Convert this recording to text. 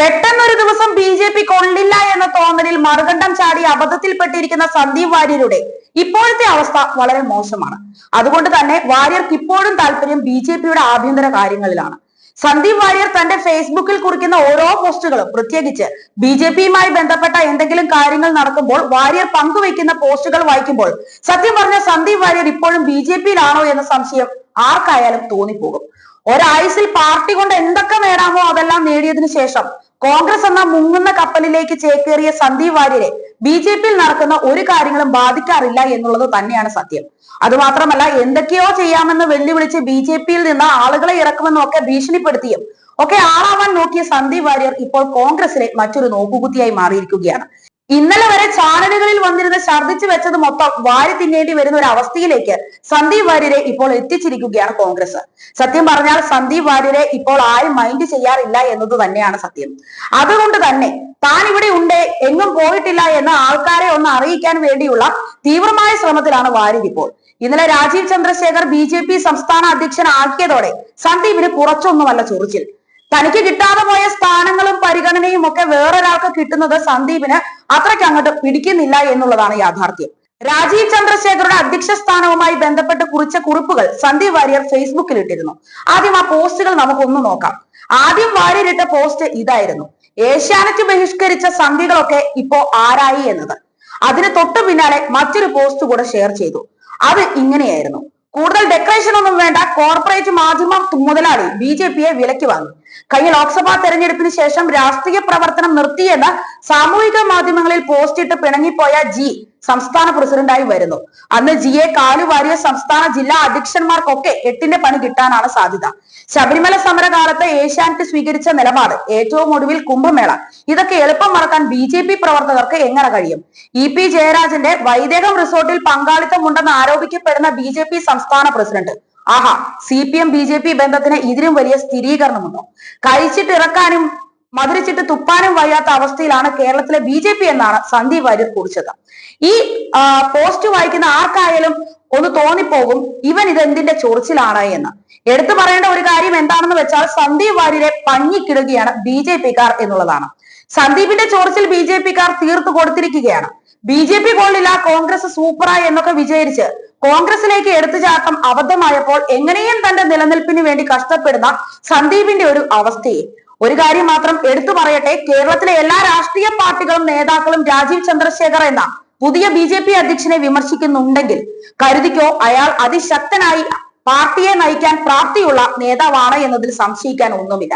പെട്ടെന്നൊരു ദിവസം B J P കൊള്ളില്ല എന്ന തോന്നലിൽ മറുകണ്ഠം ചാടി അബദ്ധത്തിൽപ്പെട്ടിരിക്കുന്ന സന്ദീപ് വാര്യരുടെ ഇപ്പോഴത്തെ അവസ്ഥ വളരെ മോശമാണ്. അതുകൊണ്ട് തന്നെ വാര്യർക്ക് ഇപ്പോഴും താല്പര്യം ബി ജെ പിയുടെ ആഭ്യന്തര കാര്യങ്ങളിലാണ്. സന്ദീപ് വാര്യർ തന്റെ ഫേസ്ബുക്കിൽ കുറിക്കുന്ന ഓരോ പോസ്റ്റുകളും പ്രത്യേകിച്ച് ബി ജെ പിയുമായി ബന്ധപ്പെട്ട എന്തെങ്കിലും കാര്യങ്ങൾ നടക്കുമ്പോൾ വാര്യർ പങ്കുവെക്കുന്ന പോസ്റ്റുകൾ വായിക്കുമ്പോൾ സത്യം പറഞ്ഞ സന്ദീപ് വാര്യർ ഇപ്പോഴും ബി ജെ പിയിലാണോ എന്ന സംശയം ആർക്കായാലും തോന്നിപ്പോകും. ഒരായുസിൽ പാർട്ടി കൊണ്ട് എന്തൊക്കെ നേടാമോ അതെല്ലാം നേടിയതിനു ശേഷം കോൺഗ്രസ് എന്ന മുങ്ങുന്ന കപ്പലിലേക്ക് ചേക്കേറിയ സന്ദീപ് വാര്യരെ ബി ജെ പിയിൽ നടക്കുന്ന ഒരു കാര്യങ്ങളും ബാധിക്കാറില്ല എന്നുള്ളത് തന്നെയാണ് സത്യം. അതുമാത്രമല്ല എന്തൊക്കെയോ ചെയ്യാമെന്ന് വെല്ലുവിളിച്ച് ബി ജെ പിയിൽ നിന്ന് ആളുകളെ ഇറക്കുമെന്നൊക്കെ ഭീഷണിപ്പെടുത്തിയും ഒക്കെ ആളാവാൻ നോക്കിയ സന്ദീപ് വാര്യർ ഇപ്പോൾ കോൺഗ്രസിലെ മറ്റൊരു നോക്കുകുത്തിയായി മാറിയിരിക്കുകയാണ്. ഇന്നലെ വരെ ചാനലുകളിൽ വന്നിരുന്ന ഛർദ്ദിച്ചു വെച്ചത് മൊത്തം വാരി തിന്നേണ്ടി വരുന്ന ഒരു അവസ്ഥയിലേക്ക് സന്ദീപ് വാര്യരെ ഇപ്പോൾ എത്തിച്ചിരിക്കുകയാണ് കോൺഗ്രസ്. സത്യം പറഞ്ഞാൽ സന്ദീപ് വാര്യരെ ഇപ്പോൾ ആരും മൈൻഡ് ചെയ്യാറില്ല എന്നത് തന്നെയാണ് സത്യം. അതുകൊണ്ട് തന്നെ താൻ ഇവിടെ ഉണ്ട് എങ്ങും പോയിട്ടില്ല എന്ന് ആൾക്കാരെ ഒന്ന് അറിയിക്കാൻ വേണ്ടിയുള്ള തീവ്രമായ ശ്രമത്തിലാണ് വാര്യർ ഇപ്പോൾ. ഇന്നലെ Rajeev Chandrasekhar B J P സംസ്ഥാന അധ്യക്ഷനാക്കിയതോടെ സന്ദീപിന് കുറച്ചൊന്നുമല്ല ചൊറിച്ചിൽ. തനിക്ക് കിട്ടാതെ പോയ സ്ഥാനങ്ങളും പരിഗണനയും ഒക്കെ വേറൊരാൾക്ക് കിട്ടുന്നത് സന്ദീപിന് അത്രയ്ക്ക് അങ്ങോട്ട് പിടിക്കുന്നില്ല എന്നുള്ളതാണ് യാഥാർത്ഥ്യം. രാജീവ് ചന്ദ്രശേഖറുടെ അധ്യക്ഷ സ്ഥാനവുമായി ബന്ധപ്പെട്ട് കുറിച്ച കുറിപ്പുകൾ സന്ദീപ് വാര്യർ ഫേസ്ബുക്കിൽ ഇട്ടിരുന്നു ആദ്യം ആ പോസ്റ്റുകൾ നമുക്കൊന്ന് നോക്കാം. ആദ്യം വാര്യർ ഇട്ട പോസ്റ്റ് ഇതായിരുന്നു. ഏഷ്യാനെറ്റ് ബഹിഷ്കരിച്ച സന്ധികളൊക്കെ ഇപ്പോ ആരായി എന്നത്. അതിന് തൊട്ടു പിന്നാലെ മറ്റൊരു പോസ്റ്റ് കൂടെ ഷെയർ ചെയ്തു. അത് ഇങ്ങനെയായിരുന്നു. കൂടുതൽ ഡെക്കറേഷൻ ഒന്നും വേണ്ട കോർപ്പറേറ്റ് മാധ്യമം മുതലാളി ബി ജെ പിയെ വിലക്ക് വാങ്ങി. കഴിഞ്ഞ ലോക്സഭാ തെരഞ്ഞെടുപ്പിന് ശേഷം രാഷ്ട്രീയ പ്രവർത്തനം നിർത്തിയെന്ന് സാമൂഹിക മാധ്യമങ്ങളിൽ പോസ്റ്റ് ഇട്ട് പിണങ്ങിപ്പോയ ജി സംസ്ഥാന പ്രസിഡന്റായി വരുന്നു. അന്ന് ജിയെ കാലുവാരിയ സംസ്ഥാന ജില്ലാ അധ്യക്ഷന്മാർക്കൊക്കെ എട്ടിന്റെ പണി കിട്ടാനാണ് സാധ്യത. ശബരിമല സമരകാലത്ത് ഏഷ്യാനെറ്റ് സ്വീകരിച്ച നിലപാട് ഏറ്റവും ഒടുവിൽ കുംഭമേള. ഇതൊക്കെ എളുപ്പം മറക്കാൻ ബി ജെ പി പ്രവർത്തകർക്ക് എങ്ങനെ കഴിയും? ഇ പി ജയരാജന്റെ വൈദേഹം റിസോർട്ടിൽ പങ്കാളിത്തമുണ്ടെന്ന് ആരോപിക്കപ്പെടുന്ന ബി സംസ്ഥാന പ്രസിഡന്റ്. ആഹാ C P M B J P ബന്ധത്തിന് ഇതിലും വലിയ സ്ഥിരീകരണമുണ്ടോ? കഴിച്ചിട്ട് ഇറക്കാനും മധുരിച്ചിട്ട് തുപ്പാനും വയ്യാത്ത അവസ്ഥയിലാണ് കേരളത്തിലെ ബി ജെ പി എന്നാണ് സന്ദീപ് വാര്യർ കുറിച്ചത്. ഈ പോസ്റ്റ് വായിക്കുന്ന ആർക്കായാലും ഒന്ന് തോന്നിപ്പോകും ഇവൻ ഇത് എന്തിന്റെ ചൊറിച്ചിലാണ് എന്ന്. എടുത്തു പറയേണ്ട ഒരു കാര്യം എന്താണെന്ന് വെച്ചാൽ സന്ദീപ് വാര്യരെ പഞ്ഞിക്കിടുകയാണ് ബി ജെ പിക്കാർ എന്നുള്ളതാണ്. സന്ദീപിന്റെ ചോർച്ചിൽ ബി ജെ പിക്കാർ തീർത്തു കൊടുത്തിരിക്കുകയാണ്. ബി ജെ പി കൊള്ളില്ല കോൺഗ്രസ് സൂപ്പറായി എന്നൊക്കെ വിചാരിച്ച് കോൺഗ്രസിലേക്ക് എടുത്തുചാട്ടം അബദ്ധമായപ്പോൾ എങ്ങനെയും തന്റെ നിലനിൽപ്പിന് വേണ്ടി കഷ്ടപ്പെടുന്ന സന്ദീപിന്റെ ഒരു അവസ്ഥയെ. ഒരു കാര്യം മാത്രം എടുത്തു പറയട്ടെ. കേരളത്തിലെ എല്ലാ രാഷ്ട്രീയ പാർട്ടികളും നേതാക്കളും രാജീവ് ചന്ദ്രശേഖർ എന്ന പുതിയ ബി ജെ പി അധ്യക്ഷനെ വിമർശിക്കുന്നുണ്ടെങ്കിൽ കരുതിക്കോ അയാൾ അതിശക്തനായി പാർട്ടിയെ നയിക്കാൻ പ്രാപ്തിയുള്ള നേതാവാണ് എന്നതിൽ സംശയിക്കാൻ ഒന്നുമില്ല.